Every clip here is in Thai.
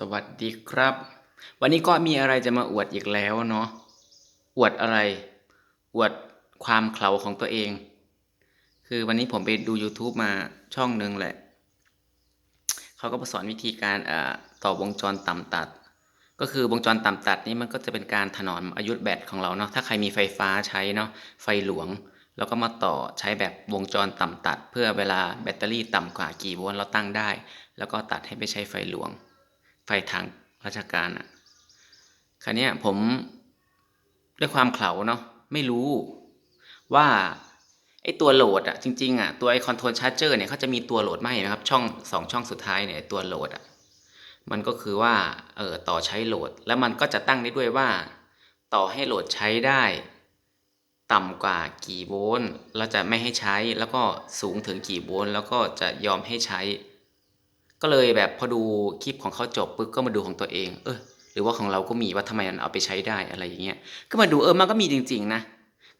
สวัสดีครับ วันนี้ก็มีอะไรจะมาอวดอีกแล้วเนาะอวดอะไร อวดความเขลาของตัวเอง คือวันนี้ผมไปดู YouTube มาช่องหนึ่งแหละ เขาก็สอนวิธีการต่อวงจรต่ำตัด ก็คือวงจรต่ำตัดนี้มันก็จะเป็นการถนอมอายุแบตของเราเนาะถ้าใครมีไฟฟ้าใช้เนาะไฟหลวง แล้วก็มาต่อใช้แบบวงจรต่ำตัด เพื่อเวลาแบตเตอรี่ต่ำกว่ากี่โวลต์เราตั้งได้ แล้วก็ตัดให้ไปใช้ไฟหลวง ไฟทางราชการอะคราวนี้ผมด้วยความเขลาเนาะไม่รู้ว่าไอตัวโหลดอะจริงๆอะตัวไอคอนโทรลชาร์จเจอร์เนี่ยเขาจะมีตัวโหลดมาให้นะครับช่องสองช่องสุดท้ายเนี่ยตัวโหลดอะมันก็คือว่าเออต่อใช้โหลด แล้วมันก็จะตั้งได้ด้วยว่า ต่อให้โหลดใช้ได้ ต่ำกว่ากี่โวลต์แล้วจะไม่ให้ใช้แล้วก็สูงถึงกี่โวลต์แล้วก็จะยอมให้ใช้ ก็เลยแบบพอดูคลิปของเขาจบปุ๊บก็มาดูของตัวเอง เออหรือว่าของเราก็มีว่าทำไมมันเอาไปใช้ได้อะไรอย่างเงี้ยก็มาดูเออมันก็มีจริง ๆ นะ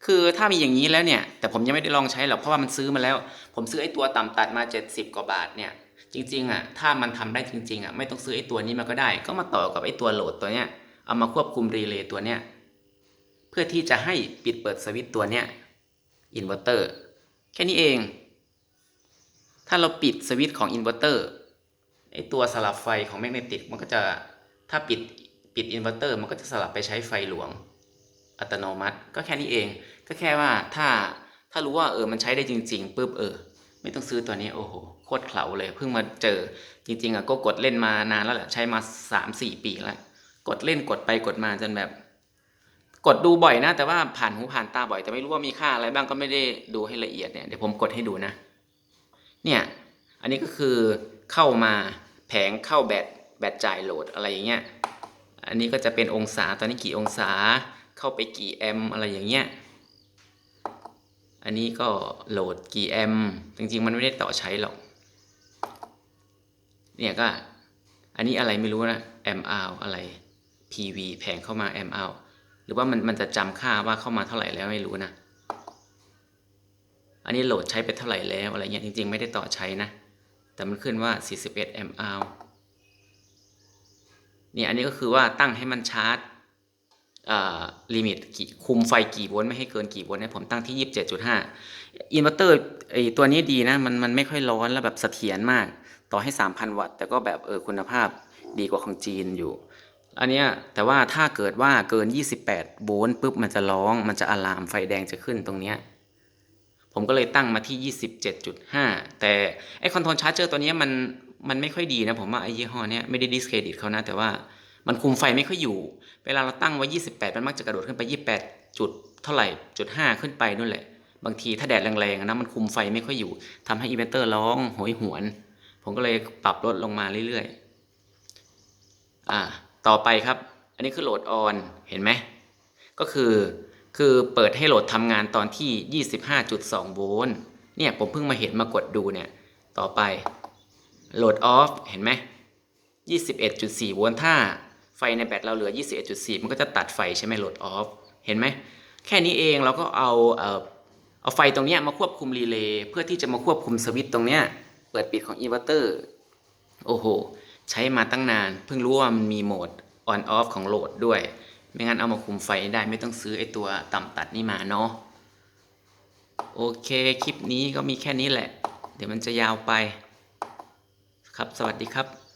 คือถ้ามีอย่างนี้แล้วเนี่ย แต่ผมยังไม่ได้ลองใช้หรอกเพราะว่ามันซื้อมาแล้ว ผมซื้อไอ้ตัวต่ำตัดมา 70 กว่าบาทเนี่ย จริงๆอะถ้ามันทำได้จริงๆอะไม่ต้องซื้อไอ้ตัวนี้มาก็ได้ ก็มาต่อกับไอ้ตัวโหลดตัวเนี้ยเอามาควบคุมรีเลย์ตัวเนี้ยเพื่อที่จะให้ปิดเปิดสวิตช์ตัวเนี้ยอินเวอร์เตอร์แค่นี้เอง ถ้าเราปิดสวิตช์ของอินเวอร์เตอร์ ไอตัวสลับไฟของแมกเนติกมันก็จะถ้าปิดปิดอินเวอร์เตอร์มันก็จะสลับไปใช้ไฟหลวงอัตโนมัติ ก็แค่นี้เอง ก็แค่ว่าถ้าถ้ารู้ว่าเออมันใช้ได้จริงๆปุ๊บเออ ไม่ต้องซื้อตัวนี้โอ้โหโคตรเขลาเลย เพิ่งมาเจอจริงๆอะก็กดเล่นมานานแล้วแหละใช้มาสามสี่ปีแล้วกดเล่นกดไปกดมาจนแบบ กดดูบ่อยนะ แต่ว่าผ่านหูผ่านตาบ่อยแต่ไม่รู้ว่ามีค่าอะไรบ้างก็ไม่ได้ดูให้ละเอียดเนี่ยเดี๋ยวผมกดให้ดูนะ เนี่ย อันนี้ก็คือ เข้ามาแผงเข้าแบตแบตจ่ายโหลดอะไรอย่างเงี้ยอันนี้ก็จะเป็นองศาตอนนี้กี่องศาเข้าไปกี่แอมอะไรอย่างเงี้ยอันนี้ก็โหลดกี่แอมจริงๆ มันไม่ได้ต่อใช้หรอกเนี่ยก็อันนี้อะไรไม่รู้นะแอมอาอะไร PV แผงเข้ามาแอมอาหรือว่ามันมันจะจำค่าว่าเข้ามาเท่าไหร่แล้วไม่รู้นะอันนี้โหลดใช้ไปเท่าไหร่แล้วอะไรเงี้ยจริงๆ ไม่ได้ต่อใช้นะ แต่มันขึ้นว่า 41 mAh เนี่ยอันนี้ก็คือว่าตั้งให้มันชาร์จลิมิตคุมไฟกี่โวลต์ไม่ให้เกินกี่โวลต์เนี่ยผมตั้งที่ 27.5 อินเวอร์เตอร์ไอตัวนี้ดีนะ มันมันไม่ค่อยร้อนแล้วแบบเสถียรมาก ต่อให้ 3,000 วัตต์แต่ก็แบบเออคุณภาพดีกว่าของจีนอยู่ อันเนี้ยแต่ว่าถ้าเกิดว่าเกิน 28 โวลต์ปุ๊บมันจะร้อง มันจะอะลามไฟแดงจะขึ้นตรงเนี้ย ผมก็เลยตั้งมาที่ 27.5 แต่ไอคอนโทรลชาร์จเจอร์ตัวนี้มันมันไม่ค่อยดีนะผมว่าไอยี่ห้อเนี้ยไม่ได้ดิสเครดิตเขานะ แต่ว่ามันคุมไฟไม่ค่อยอยู่ เวลาเราตั้งไว้ 28 มันมักจะกระโดดขึ้นไป 28 จุดเท่าไหร่จุด5ขึ้นไปนู่นแหละ บางทีถ้าแดดแรงๆนะมันคุมไฟไม่ค่อยอยู่ทำให้อีเวนเตอร์ร้องโหยหวน ผมก็เลยปรับลดลงมาเรื่อยๆอ่าต่อไปครับ อันนี้คือโหลดออนเห็นไหมก็คือ คือเปิดให้โหลดทำงานตอนที่ 25.2 โวลต์เนี่ยผมเพิ่งมาเห็นมากดดูเนี่ย ต่อไปโหลดออฟเห็นไหม21.4 โวลต์ถ้าไฟในแบตเราเหลือ 21.4 มันก็จะตัดไฟใช่ไหมโหลดออฟเห็นไหม แค่นี้เองเราก็เอาเอ่อเอาไฟตรงเนี้ยมาควบคุมรีเลย์เพื่อที่จะมาควบคุมสวิตช์ตรงเนี้ยเปิดปิดของอินเวอร์เตอร์โอ้โห ใช้มาตั้งนาน เพิ่งรู้ว่ามันมีโหมด on off ของโหลดด้วย ไม่งั้นเอามาคุมไฟได้ไม่ต้องซื้อไอตัวต่ำตัดนี่มาเนาะโอเคคลิปนี้ก็มีแค่นี้แหละ เดี๋ยวมันจะยาวไป ครับสวัสดีครับ